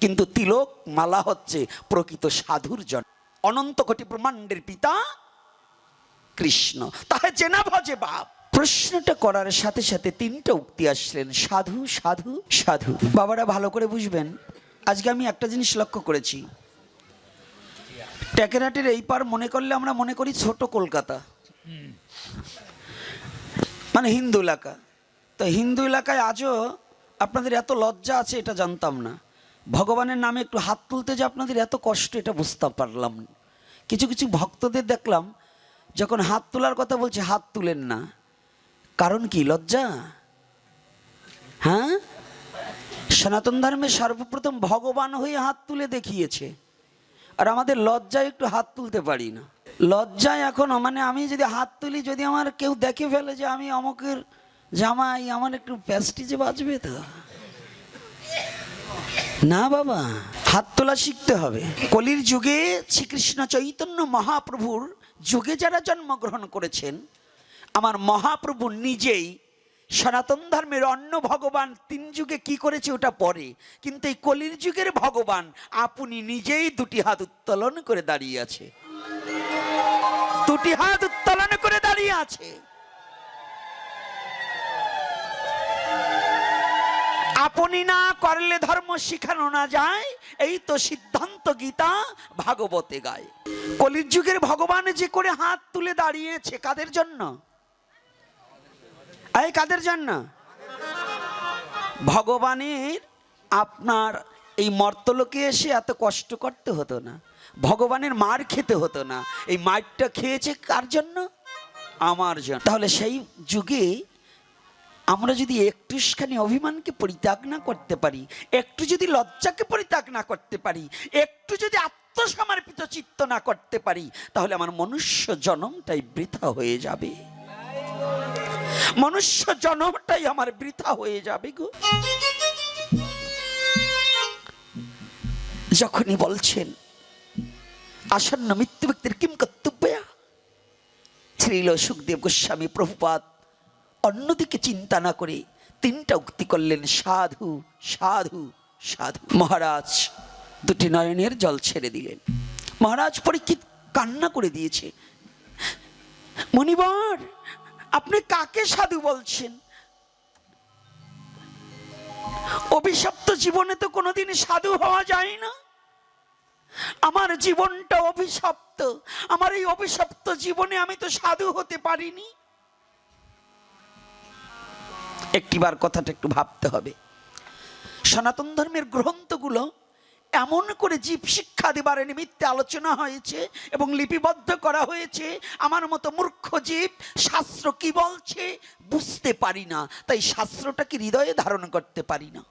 কিন্তু তিলক মালা হচ্ছে প্রকৃত সাধুর জন অনন্ত কোটি ব্রহ্মাণ্ডের পিতা কৃষ্ণ। তাহে চেনা ভজে বাপ। প্রশ্নটা করার সাথে সাথে তিনটা উক্তি আসলেন, সাধু সাধু সাধু। বাবারা ভালো করে বুঝবেন। আজকে আমি একটা জিনিস লক্ষ্য করেছি। ট্যাকেরাটের এই পার মনে করলে আমরা মনে করি ছোট কলকাতা। মানে হিন্দু এলাকা। তো হিন্দু এলাকায় আজও আপনাদের এত লজ্জা আছে এটা জানতাম না। ভগবানের নামে একটু হাত তুলতে যে আপনাদের এত কষ্ট, এটা বুঝতে পারলাম। কিছু কিছু ভক্তদের দেখলাম, যখন হাত তোলার কথা বলছে, হাত তুলেন না। কারণ কি, লজ্জা? হ্যাঁ? সনাতন ধর্মে সর্বপ্রথম ভগবান হয়ে হাত তুলে দেখিয়েছে। আর আমাদের লজ্জায় একটু হাত তুলতে পারি না। লজ্জায় এখনও মানে আমি যদি হাত তুলি, যদি আমার কেউ দেখে ফেলে যে আমি অমুকের জামাই, আমার একটু প্যাস্টিজে বাজবে তো। না বাবা, হাত তোলা শিখতে হবে। কলির যুগে শ্রীকৃষ্ণ চৈতন্য মহাপ্রভুর যুগে যারা জন্মগ্রহণ করেছেন, আমার মহাপ্রভু নিজেই সনাতন ধর্মের অন্য ভগবান তিন যুগে কি করেছে ওটা পরে, কিন্তু এই কলির যুগের ভগবান আপনি নিজেই দুটি হাত উত্তোলন করে দাঁড়িয়ে আছে। দুটি হাত উত্তোলন করে দাঁড়িয়ে আছে। আপনি না করলে ধর্ম শিখানো না যায়, এই তো সিদ্ধান্ত গীতা ভাগবতে গায়। কলির যুগের ভগবান যে করে হাত তুলে দাঁড়িয়েছে, কাদের জন্য? এই কাদের জন্য? ভগবানের আপনার এই মর্তলোকে এসে এত কষ্ট করতে হতো না। ভগবানের মার খেতে হতো না। এই মারটা খেয়েছে কার জন্য? আমার জন্য। তাহলে সেই যুগে আমরা যদি একটুখানি অভিমানকে পরিত্যাগ না করতে পারি, একটু যদি লজ্জাকে পরিত্যাগ না করতে পারি, একটু যদি আত্মসমর্পিত চিত্ত না করতে পারি, তাহলে আমার মনুষ্য জনমটাই বৃথা হয়ে যাবে। মনুষ্য জনমটাই আমার বৃথা হয়ে যাবে গো। যখনই বলছেন, আসন্ন মৃত্যু ব্যক্তির কিম কর্তব্য শ্রীল সুখদেব গোস্বামী প্রভুপাত অন্যদিকে চিন্তা না করে তিনটা উক্তি করলেন, সাধু সাধু সাধু। মহারাজ দুটি নয়নের জল ছেড়ে দিলেন। মহারাজ পরীক্ষিত কান্না করে দিয়েছে। মণিবর আপনি কাকে সাধু বলছেন? অভিশপ্ত জীবনে তো কোনোদিন সাধু হওয়া যায় না। আমার জীবনটা অভিশপ্ত। আমার এই অভিশপ্ত জীবনে আমি তো সাধু হতে পারিনি। একটিবার কথাটা একটু ভাবতে হবে। সনাতন ধর্মের গ্রন্থগুলো এমন করে জীব শিক্ষা দেবার নিমিত্তে আলোচনা হয়েছে এবং লিপিবদ্ধ করা হয়েছে। আমার মতো মূর্খ জীব শাস্ত্র কি বলছে বুঝতে পারি না। তাই শাস্ত্রটাকে হৃদয়ে ধারণ করতে পারি না।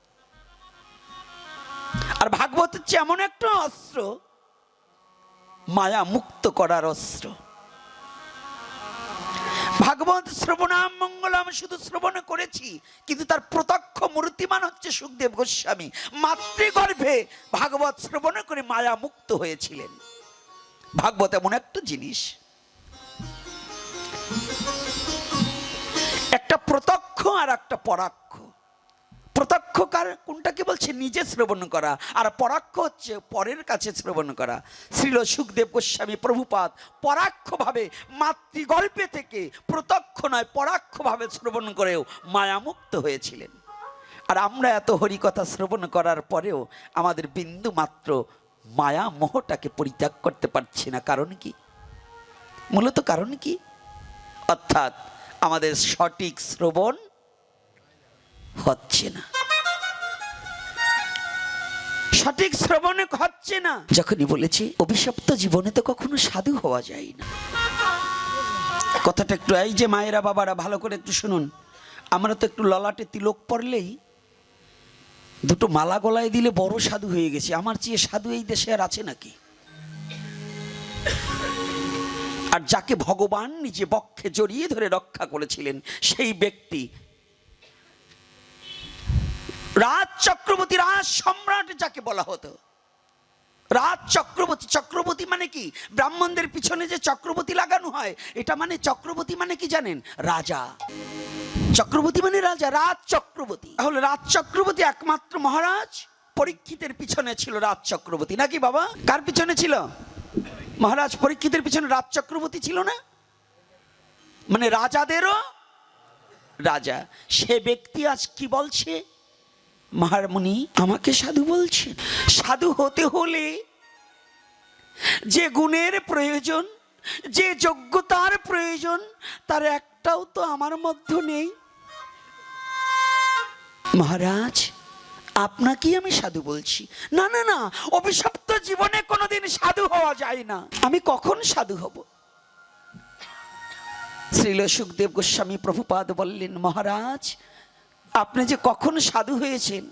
আর ভাগবত হচ্ছে এমন একটা অস্ত্র মায়া মুক্ত করার অস্ত্র। ভাগবত শ্রবণাম মঙ্গল আমি শুধু শ্রবণ করেছি, কিন্তু তার প্রত্যক্ষ মূর্তিমান হচ্ছে সুখদেব গোস্বামী। মাতৃগর্ভে ভাগবত শ্রবণ করে মায়া মুক্ত হয়েছিলেন। ভাগবত এমন একটা জিনিস। একটা প্রত্যক্ষ আর একটা পরাক্ষ। প্রত্যক্ষ কার কোনটাকে বলছে? নিজে শ্রবণ করা। আর পরাক্ষ হচ্ছে পরের কাছে শ্রবণ করা। শ্রীল সুখদেব গোস্বামী প্রভুপাদ পরাক্ষভাবে মাতৃগল্পে থেকে প্রত্যক্ষ নয়, পরাক্ষভাবে শ্রবণ করেও মায়ামুক্ত হয়েছিলেন। আর আমরা এত হরিকথা শ্রবণ করার পরেও আমাদের বিন্দু মাত্র মায়া মোহটাকে পরিত্যাগ করতে পারছি না। কারণ কি? মূলত কারণ কি? অর্থাৎ আমাদের সঠিক শ্রবণ হচ্ছে না সঠিক শ্রবণে হচ্ছে না যখনই বলেছি অভিশপ্ত জীবনে তো কখনো সাধু হওয়া যায় না কথাটা একটু এই যে মায়েরা বাবারা ভালো করে একটু শুনুন। আমরা তো একটু ললাটে তিলক পড়লেই দুটো মালা গলায় দিলে বড় সাধু হয়ে গেছে। আমার চেয়ে সাধু এই দেশে আর আছে নাকি? আর যাকে ভগবান নিজে বক্ষে জড়িয়ে ধরে রক্ষা করেছিলেন সেই ব্যক্তি রাজ চক্রবর্তী, রাজ সম্রাট যাকে বলা হতো। রাজ চক্রবর্তী চক্রবর্তী মানে কি? ব্রাহ্মণদের পিছনে যে চক্রবর্তী লাগানো হয়, এটা মানে চক্রবর্তী মানে কি জানেন? রাজা। চক্রবর্তী মানে রাজা, রাজ চক্রবর্তী। তাহলে রাজ চক্রবর্তী একমাত্র মহারাজ? পরীক্ষিতের পিছনে ছিল রাজ চক্রবর্তী, নাকি বাবা? কার পিছনে ছিল? মহারাজ, পরীক্ষিতের পিছনে রাজ চক্রবর্তী ছিল না? মানে রাজাদেরও? রাজা। সে ব্যক্তি আজ কি বলছে? মহারমণি আমাকে সাধু বলছে সাধু হতে হলে যে গুণের প্রয়োজন, যে যোগ্যতার প্রয়োজন, তার একটাও তো আমার মধ্যে নেই। মহারাজ, আপনাকেই আমি সাধু বলছি। না না না, অভিশপ্ত জীবনে কোনোদিন সাধু হওয়া যায় না। আমি কখন সাধু হব? শ্রীল সুখদেব গোস্বামী প্রভুপাদ বললেন, মহারাজ আপনি যে কখন সাধু হয়েছেন,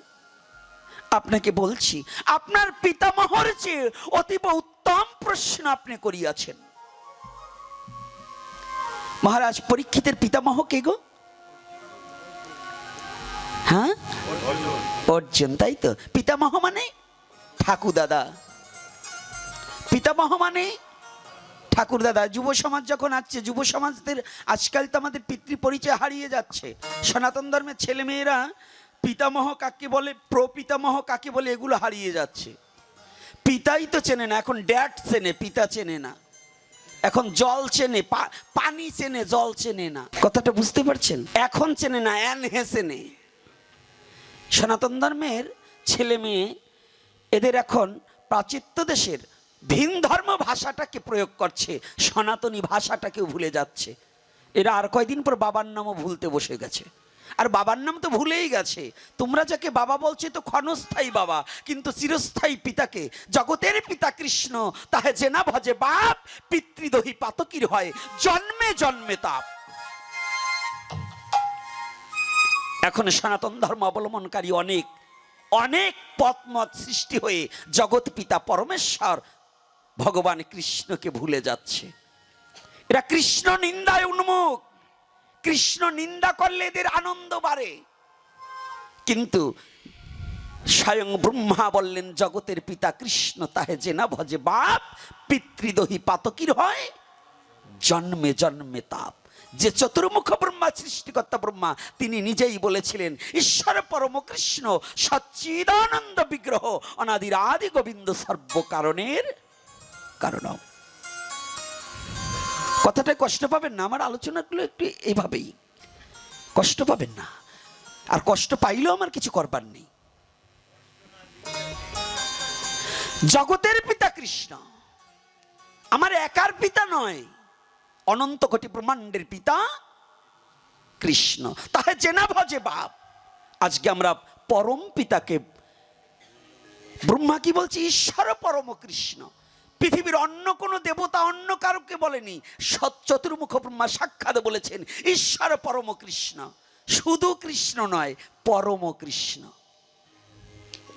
আপনাকে বলছি, আপনার পিতামহর চেয়ে অতীব উত্তম প্রশ্ন আপনি করিয়াছেন। মহারাজ, পরীক্ষিতের পিতামহ কে গো? হ্যাঁ? অর্জুন, তাই তো। পিতামহ মানে? ঠাকুর দাদা পিতামহ মানে? ঠাকুর দাদা, যুব সমাজ যখন আসছে, যুব সমাজদের আজকাল তো আমাদের পিতৃ পরিচয় হারিয়ে যাচ্ছে। সনাতন ধর্মের ছেলেমেয়েরা পিতামহ কাকে বলে, প্রপিতামহ কাকে বলে, এগুলো হারিয়ে যাচ্ছে। পিতাই তো চেনে না, এখন ড্যাড চেনে, পিতা চেনে না। এখন জল চেনে পানি চেনে, জল চেনে না। কথাটা বুঝতে পারছেন? এখন চেনে না অ্যান হে চেনে। সনাতন ধর্মের ছেলে মেয়ে এদের এখন প্রাচিত্য দেশের ভিন ধর্ম ভাষাটাকে প্রয়োগ করছে, সনাতনী ভাষাটাকে ভুলে যাচ্ছে। এরা আর কয়দিন পর বাবার নামও ভুলতে বসে গেছে। আর বাবার নাম তো ভুলেই গেছে। তোমরা যাকে বাবা বলছে তো ক্ষণস্থায়ী বাবা, কিন্তু চিরস্থায়ী পিতাকে, জগতের পিতা কৃষ্ণ, তাহে জেনা ভজে বাপ, পিতৃদহী পাতকির হয়, জন্মে জন্মে তাপ। এখন সনাতন ধর্ম অবলম্বনকারী অনেক অনেক পথমত সৃষ্টি হয়ে জগৎ পিতা পরমেশ্বর ভগবান কৃষ্ণকে ভুলে যাচ্ছে। এরা কৃষ্ণ নিন্দায় উন্মুখ। কৃষ্ণ নিন্দা করলে এদের আনন্দ বাড়ে। কিন্তু স্বয়ং ব্রহ্মা বললেন, জগতের পিতা কৃষ্ণ, তাহে যে না ভজে বাপ, পিতৃদহী পাতকির হয়, জন্মে জন্মে তাপ। যে চতুর্মুখ ব্রহ্মা, সৃষ্টিকর্তা ব্রহ্মা, তিনি নিজেই বলেছিলেন, ঈশ্বর পরম কৃষ্ণ, সচ্চিদানন্দ বিগ্রহ, অনাদির আদি গোবিন্দ সর্ব কারণ। কথাটা কষ্ট পাবেন না, আমার আলোচনাগুলো একটু এইভাবেই কষ্ট পাবেন না। আর কষ্ট পাইলেও আমার কিছু করবার নেই। জগতের পিতা কৃষ্ণ। আমার একার পিতা নয়, অনন্ত কোটি ব্রহ্মাণ্ডের পিতা কৃষ্ণ। তাহে জেনা ভজে বাপ। আজকে আমরা পরম পিতাকে, ব্রহ্মা কি বলছে? ঈশ্বর পরম কৃষ্ণ। পৃথিবীর অন্য কোনো দেবতা অন্য কারোকে বলেনি। সৎ চতুর্মুখ ব্রহ্মা সাক্ষাৎ বলেছেন, ঈশ্বর পরম কৃষ্ণ। শুধু কৃষ্ণ নয়, পরম কৃষ্ণ।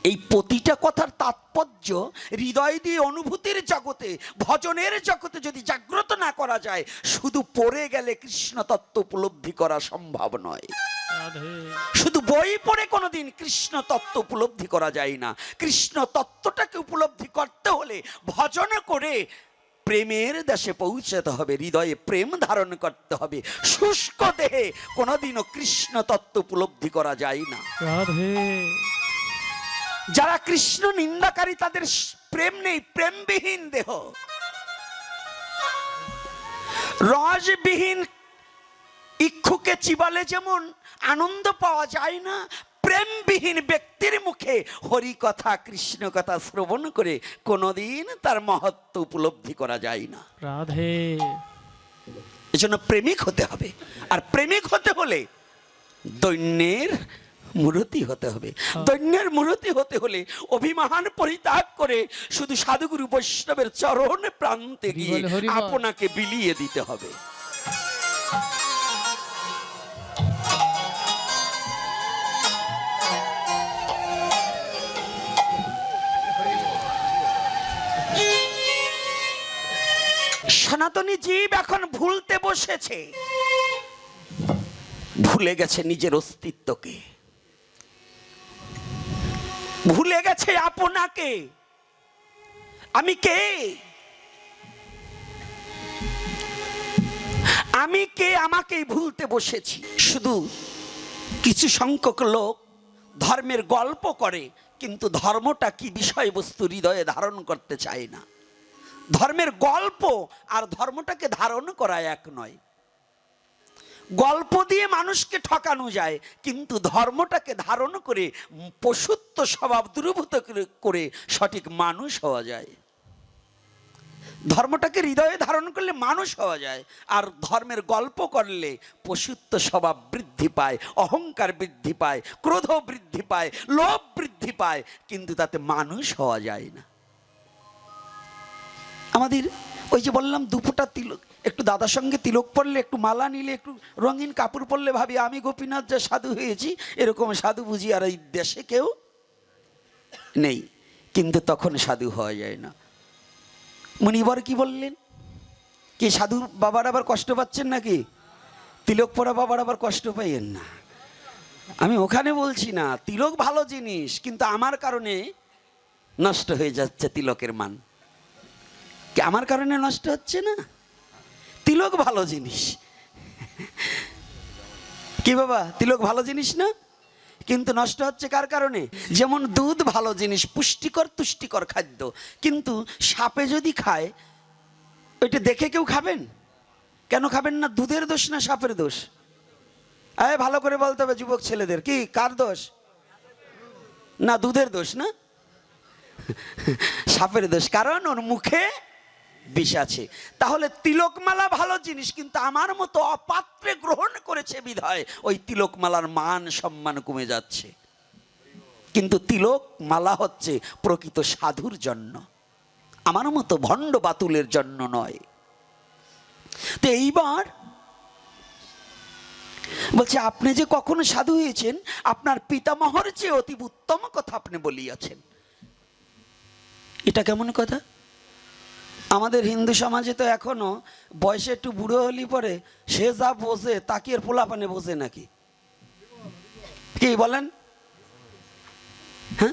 এই প্রতিটা কথার তাৎপর্য হৃদয় দিয়ে অনুভূতির জগতে, ভজনের জগতে যদি জাগ্রত না করা যায়, শুধু পড়ে গেলে কৃষ্ণ তত্ত্ব উপলব্ধি করা সম্ভব নয়। শুধু বই পড়ে কোনোদিন কৃষ্ণ তত্ত্ব উপলব্ধি করা যায় না। কৃষ্ণ তত্ত্বটাকে উপলব্ধি করতে হলে ভজন করে প্রেমের দেশে পৌঁছাতে হবে হৃদয়ে প্রেম ধারণ করতে হবে। শুষ্ক দেহে কোনোদিনও কৃষ্ণ তত্ত্ব উপলব্ধি করা যায় না। যারা কৃষ্ণ নিন্দাকারী তাদের প্রেম নেই প্রেমবিহীন দেহ। রসবিহীন ইক্ষুকে চিবালে যেমন আনন্দ পাওয়া যায় না। প্রেমবিহীন ব্যক্তির মুখে হরি কথা কৃষ্ণ কথা শ্রবণ করে কোনোদিন তার মহত্ব উপলব্ধি করা যায় না। রাধে। এজন্য প্রেমিক হতে হবে। আর প্রেমিক হতে হলে দৈন্যের মূরতি হতে হবে। দৈন্যের মূরতি হতে হলে অভিমান পরিত্যাগ করে শুধু সাধুগুরু বৈষ্ণবের চরণ প্রান্তে গিয়ে। আপনাকে বিলিয়ে দিতে হবে। সনাতনী জীব এখন ভুলতে বসেছে। ভুলে গেছে নিজের অস্তিত্বকে। ভুলে গেছে আপনাকে। আমি কে? আমি কে? আমাকেই ভুলতে বসেছি। শুধু কিছু সংখ্যক লোক ধর্মের গল্প করে, কিন্তু ধর্মটা কি বিষয়বস্তু হৃদয়ে ধারণ করতে চায় না। ধর্মের গল্প আর ধর্মটাকে ধারণ করা এক নয়। গল্প দিয়ে মানুষকে ঠকানো যায়, কিন্তু ধর্মটাকে ধারণ করে পশুত্ব স্বভাব দূরীভূত করে- সঠিক মানুষ হওয়া যায়। ধর্মটাকে হৃদয়ে ধারণ করলে মানুষ হওয়া যায়, আর ধর্মের গল্প করলে পশুত্ব স্বভাব বৃদ্ধি পায়, অহংকার বৃদ্ধি পায় ক্রোধ বৃদ্ধি পায়, লোভ বৃদ্ধি পায়, কিন্তু তাতে মানুষ হওয়া যায় না। আমাদের ওই যে বললাম দুপুটা তিলক, একটু দাদার সঙ্গে তিলক পরলে, একটু মালা নিলে, একটু রঙিন কাপড় পরলে ভাবি, আমি গোপীনাথ যা সাধু হয়েছি, এরকম সাধু বুঝি আর এই দেশে কেউ নেই। কিন্তু তখন সাধু হওয়া যায় না। মুনিবর কি বললেন? কি সাধু বাবার আবার কষ্ট পাচ্ছেন নাকি? তিলক পরা বাবার আবার কষ্ট পাইয়েন না। আমি ওখানে বলছি, না, তিলক ভালো জিনিস, কিন্তু আমার কারণে নষ্ট হয়ে যাচ্ছে তিলকের মান। আমার কারণে নষ্ট হচ্ছে না? তিলক ভালো জিনিস। কি বাবা, তিলক ভালো জিনিস না? কিন্তু নষ্ট হচ্ছে কার কারণে? যেমন দুধ ভালো জিনিস, পুষ্টিকর, তুষ্টিকর খাদ্য। কিন্তু সাপে যদি খায়, ওইটা দেখে কেউ খাবেন? কেন খাবেন না? দুধের দোষ না সাপের দোষ? আরে ভালো করে বলতে হবে যুবক ছেলেদের। কি, কার দোষ? না, দুধের দোষ না? সাপের দোষ। কারণ ওর মুখে বিষ আছে। তাহলে তিলকমালা ভালো জিনিস, কিন্তু আমার মতো অপাত্রে গ্রহণ করেছে বিধায় ওই তিলকমালার মান সম্মান কমে যাচ্ছে। কিন্তু তিলক মালা হচ্ছে প্রকৃত সাধুর জন্য, আমার মতো ভণ্ড বাতুলের জন্য নয়। তো এইবার বলছে, আপনি যে কখনো সাধু হয়েছেন, আপনার পিতামহর চেয়ে অতি উত্তম কথা আপনি বলিয়াছেন। এটা কেমন কথা? আমাদের হিন্দু সমাজে তো এখনও বয়সে একটু বুড়ো হলি পরে সে যা বোঝে তাকে পোলা পোলাপানে বোঝে নাকি? কি বলেন? হ্যাঁ?